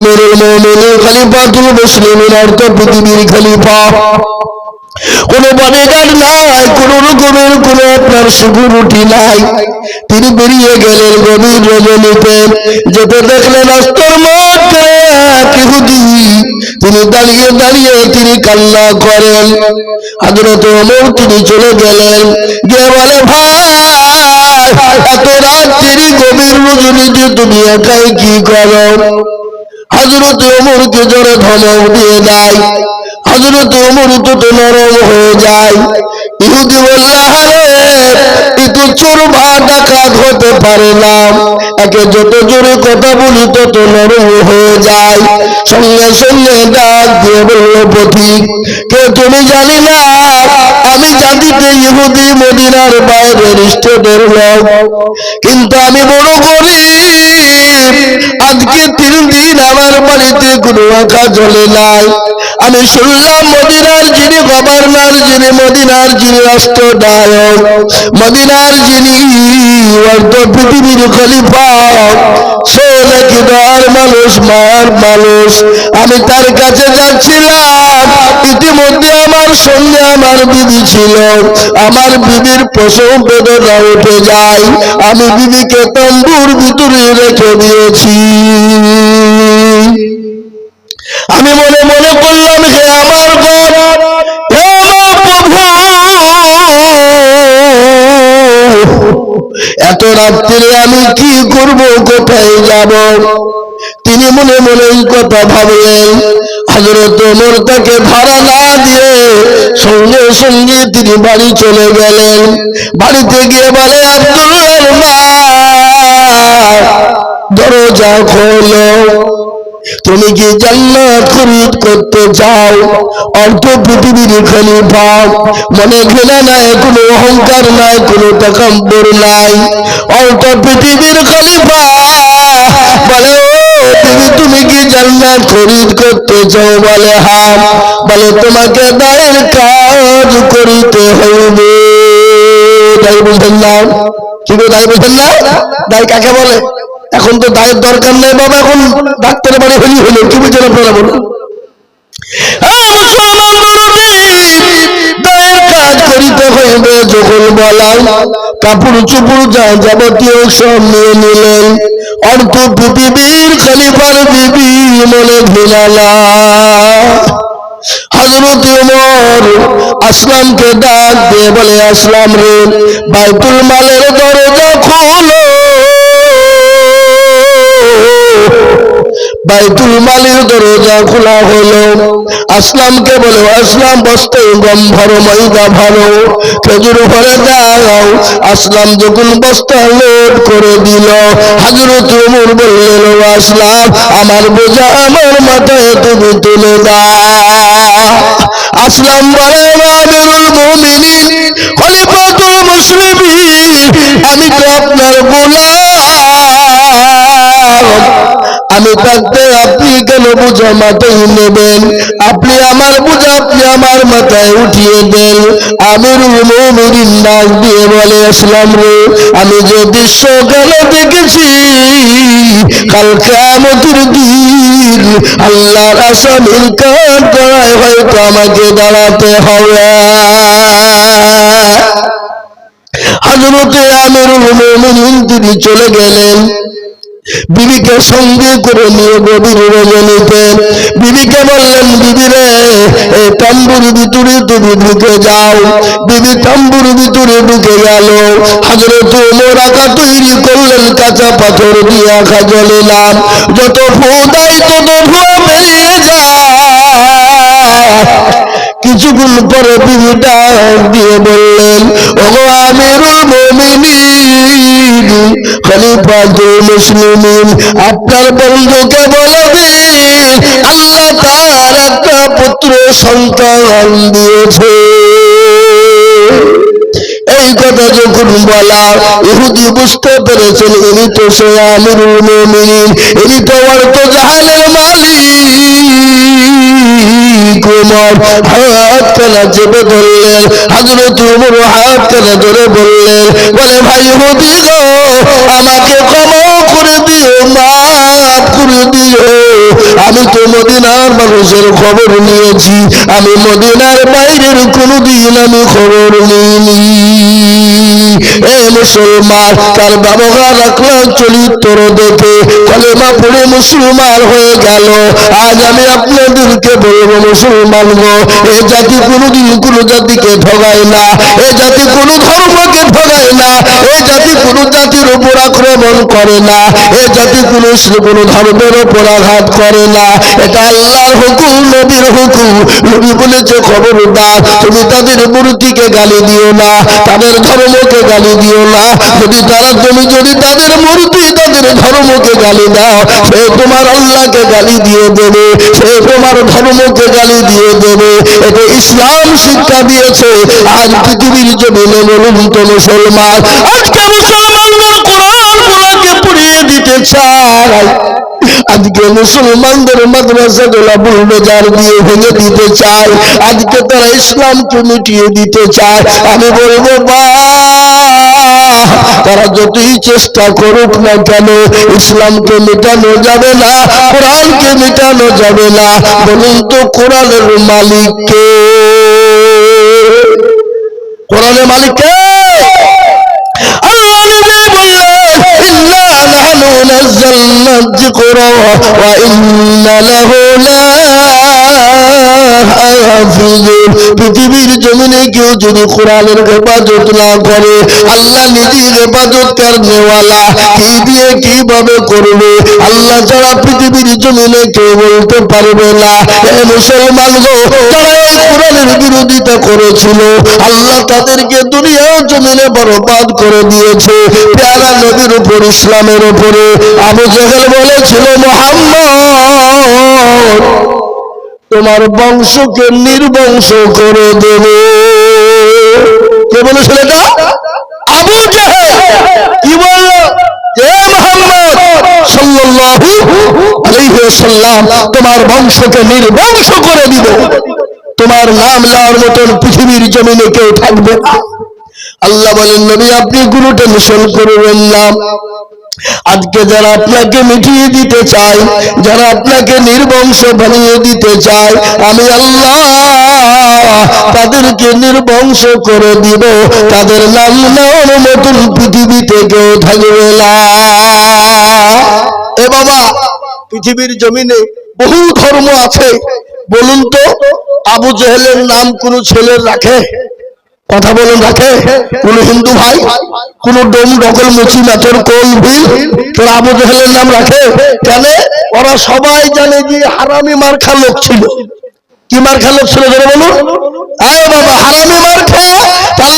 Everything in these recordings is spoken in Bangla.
খলিফাতুল মুসলিমিন অর্থ পৃথিবীর খলিফা কোন বডিগার্ড নাই কোন রকমের কোন আপনার সিকিউরিটি নাই তিনি বেরিয়ে গেলেন গভীর রজনীতে যেতে দেখলেন অস্তর মধ্যে তিনি দাঁড়িয়ে দাঁড়িয়ে তিনি কান্না করেন হাজরত ওমর তিনি চলে গেলেন গিয়ে বলে ভাই এত রাত তিনি গভীর রজনীতে তুমি একাই কি করো হজরত ওমরকে জোরে ধমক দিয়ে দেয় হজরত ওমর তো নরম হয়ে যায়। ইহুদি বললে আরে তো চোর বা ডাকাত হতে পারে না। একে যত জোরে কথা বলি, তত নরম হয়ে যায়। সঙ্গে সঙ্গে ডাক দিয়ে বলল, পথিক, কে তুমি জানি না? আমি জাতিতে ইহুদি মদিনার বাইরের স্টেটের লোক। কিন্তু আমি বড় গরিব। আজকে তিন দিন আমার বাড়িতে কোনো আঁকা চলে নাই। আমি শুনলাম মদিনার যিনি গভর্নর, যিনি মদিনার যিনি রাষ্ট্রদায়ক, মদিনার যিনি অর্ধ পৃথিবীর খলিফা সে নাকি দয়ার মানুষ মায়ার মানুষ। আমি তার কাছে যাচ্ছিলাম, ইতিমধ্যে আমার সঙ্গে আমার ছিল। আমার বিবির প্রসব বেদনা উঠে যায়। আমি বিবিকে তম্বুর ভিতরে রেখে দিয়েছি। আমি মনে মনে করলাম হে আমার এত রাত্রে আমি কি করব, কোথায় যাব? তিনি মনে মনে এই কথা ভাবলেন হজরত ওমর তাকে ভাড়া না দিয়ে সঙ্গে সঙ্গে তিনি বাড়ি চলে গেলেন। বাড়িতে গিয়ে বলে, আব্দুল দরজা খোলো। তুমি কি জান্নাত খরিদ করতে চাও? অর্থ পৃথিবীর খলিফা। মনে ঘৃণা নাই, কোনো অহংকার নাই, কোনো তকম্বর নাই। অর্থ পৃথিবীর খলিফা। বলে তুমি কি জান্নাত খরিদ করতে চাও? বলে হ্যাঁ বলে, তোমাকে দায়ের কাজ করিতে হইবে। তাই বুঝলেন না? কি গো তাই বুঝলেন না? দায় কাকে বলে? এখন তো দায়ের দরকার নেই বাবা, এখন ডাক্তারের বাড়ি হলি হলো? কি বুঝলেন আপনারা বলুন? যখন কাপড় চুপুর যা যাবতীয় সব নিয়ে নিলেন। অর্থ পৃথিবীর খলিফার বিবি মনে আসলামকে ডাক দিয়ে বলে, আসলাম রে, বাইতুল মালের দরজা খোলো। বাইতুল মালের দরজা খোলা হলো আসলামকে বলো, আসলাম, বস্তে গম ভরো, ময়দা ভরো। খেজুর ভরে দাও আসলাম যখন বস্তা লোড করে দিল হাজরত উমর বললেন আসলাম, আমার বোঝা আমার মাথায় তুমি তুলে দাও। আসলাম বলে আমিরুল থাকতে আপনি কেন বোঝা মাথায় নেবেন? আপনি আমার বোঝা, আপনি আমার মাথায় উঠিয়ে দেন। আমিরুল মুমিনিন ডাক দিয়ে বলে, আসলাম রে, আমি যে দৃশ্য গেল দেখেছি? কাল কেমতের দিন আল্লাহর আসামির কাজ হয়তো আমাকে দাঁড়াতে হবে। হজরতে আমিরুল মুমিনিন তিনি চলে গেলেন। বিবিকে সঙ্গে করে নিয়ে গভীর রজনীতে বিবিকে বললেন, বিবিরে, এই তম্বুর ভিতরে তুমি ঢুকে যাও। বিবি তম্বুর ভিতরে ঢুকে গেল। হাজরত ওমর আঁকা তৈরি করলেন, কাঁচা পাথর দিয়ে আঁকা জ্বলিলাম যত ফু দেয় তত ধোঁয়া কিছুক্ষণ পরে বিবি ডাক দিয়ে বললেন, ওগো আমিরুল মুমিনিন খলিফাতুল মুসলিমিন, আপনার বন্ধুকে বলে আল্লাহ তার একটা পুত্র সন্তান দিয়েছে। এই কথা যখন বলা, ইহুদি বুঝতে পেরেছেন, ইনি তো সে আমিরুল মুমিনিন, ইনি তো অর্থ জাহানের মালিক। উমর হাত কানা চেপে ধরলেন হাজরত উমর হাত কানা ধরে বললেন বলে ভাই ইহুদি গো, আমাকে ক্ষমা করে দিও, মাফ করে দিও। আমি তো মদিনার মানুষের খবর নিয়েছি, আমি মদিনার বাইরের কোনোদিন আমি খবর নিইনি। মুসলমান, তার ব্যবহার রাখল চরিত্র দেখে। কলেমা পড়ে মুসলমান হয়ে গেল। আজ আমি আপনাদেরকে বলব, মুসলমান গো, এ জাতি কোনোদিন কোনো জাতিকে ঠগায় না, এ জাতি কোনো ধর্মকে ঠগায় না। এ জাতি কোনো জাতির উপর আক্রমণ করে না। এ জাতি কোনো কোনো ধর্মের উপর আঘাত করে না। এটা আল্লাহর হুকুম, নবীর হুকুম। নবী বলেছে, খবরদার, তুমি তাদের মূর্তিকে গালি দিও না, তাদের ধর্মকে গালি দিও না। যদি তারা, তুমি যদি তাদের মূর্তি, তাদের ধর্মকে গালি দাও, সে তোমার আল্লাহকে গালি দিয়ে দেবে, সে তোমার ধর্মকে গালি দিয়ে দেবে। এটা ইসলাম শিক্ষা দিয়েছে। আজ পৃথিবীর জমিনে বলুন মুসলমান। আজকে মুসলমানদের কোরআন দিতে চায় আজকে মুসলমানদের মাদ্রাসা দিয়ে ভেঙে দিতে আজকে তারা ইসলামকে মিটিয়ে দিতে চায় আমি বলব তারা যতই চেষ্টা করুক না কেন ইসলামকে মেটানো যাবে না কোরআনকে মেটানো যাবে না। বলুন তো, কোরআনের মালিককে কোরআনের মালিককে লাহাফিজুন পৃথিবীর জমিনে কেউ যদি কোরআনের হেফাজত না করে, আল্লাহ নিজে হেফাজত করনেওয়ালা কি দিয়ে, কীভাবে করবে? আল্লাহ ছাড়া পৃথিবীর জমিনে কেউ বলতে পারবে না। মুসলমান গো এই কোরআনের বিরোধিতা করেছিল। আল্লাহ তাদেরকে দুনিয়া জমিনে বরবাদ করে দিয়েছে। পেয়ারা নবীর উপর, ইসলামের উপরে। আবু জেহেল বলেছিল, মোহাম্মদ, তোমার বংশকে নির্বংশ করে দেবে। কে বলেছিল এটা? আবু জেহেল। কি বলল? সাল্লাল্লাহু আলাইহি ওয়াসাল্লাম, তোমার বংশকে নির্বংশ করে দিব। তোমার নাম নেওয়ার মতন পৃথিবীর জমিনে কেউ থাকবে না। আল্লাহ বলেন, নবী, আপনি কোনো টেনশন করবেন না। আজকে যারা আপনাকে মিটিয়ে দিতে চায়, যারা আপনাকে নির্বংশ বানিয়ে দিতে চায়, আমি আল্লাহ তাদেরকে নির্বংশ করে দিব। তাদের নাম নেওয়ার মতন পৃথিবীতে কেউ থাকবে এ বাবা, পৃথিবীর জমিনে বহু ধর্ম আছে। বলুন তো আবু জেহেলের নাম কোন ছেলের রাখে? কথা বলুন রাখে? কোন হিন্দু ভাই? কোন ডোম ডকল মুচি মাথর কোল বিল তোর আবু জেহেলের নাম রাখে? কেন? ওরা সবাই জানে যে হারামি মার্খা লোক ছিল। কি মার্খা লোক ছিল ধরে বলুন? আরে বাবা, হারামি মার্খা?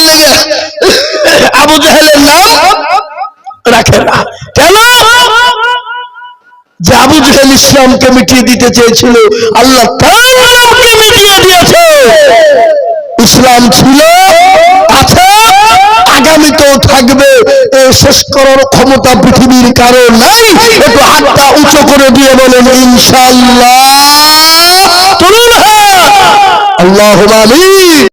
লেগে আবু জেহেলের নাম রাখে না। কেন? যে আবু জেহেল ইসলামকে মিটিয়ে দিতে চেয়েছিল, আল্লাহ তার নামকে মিটিয়ে দিয়েছে ইসলাম ছিল, আছে, আগামীতেও থাকবে। শেষ করার ক্ষমতা পৃথিবীর কারও নাই। একটু হাতটা উঁচু করে দিয়ে বলেন ইনশাল্লাহ আল্লাহ আল্লাহ